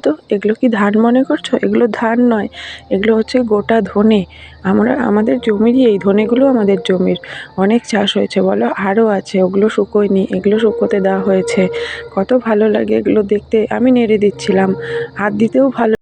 তো এগুলো কি ধান মনে করছ? এগুলো ধান নয়, এগুলো হচ্ছে গোটা ধনে। আমরা, আমাদের জমিরই এই ধনেগুলো আমাদের জমির। অনেক চাষ হয়েছে, বলো? আরও আছে, ওগুলো শুকোয়নি, এগুলো শুকোতে দেওয়া হয়েছে। কত ভালো লাগে এগুলো দেখতে। আমি নেড়ে দিচ্ছিলাম। হাত দিতেও ভালো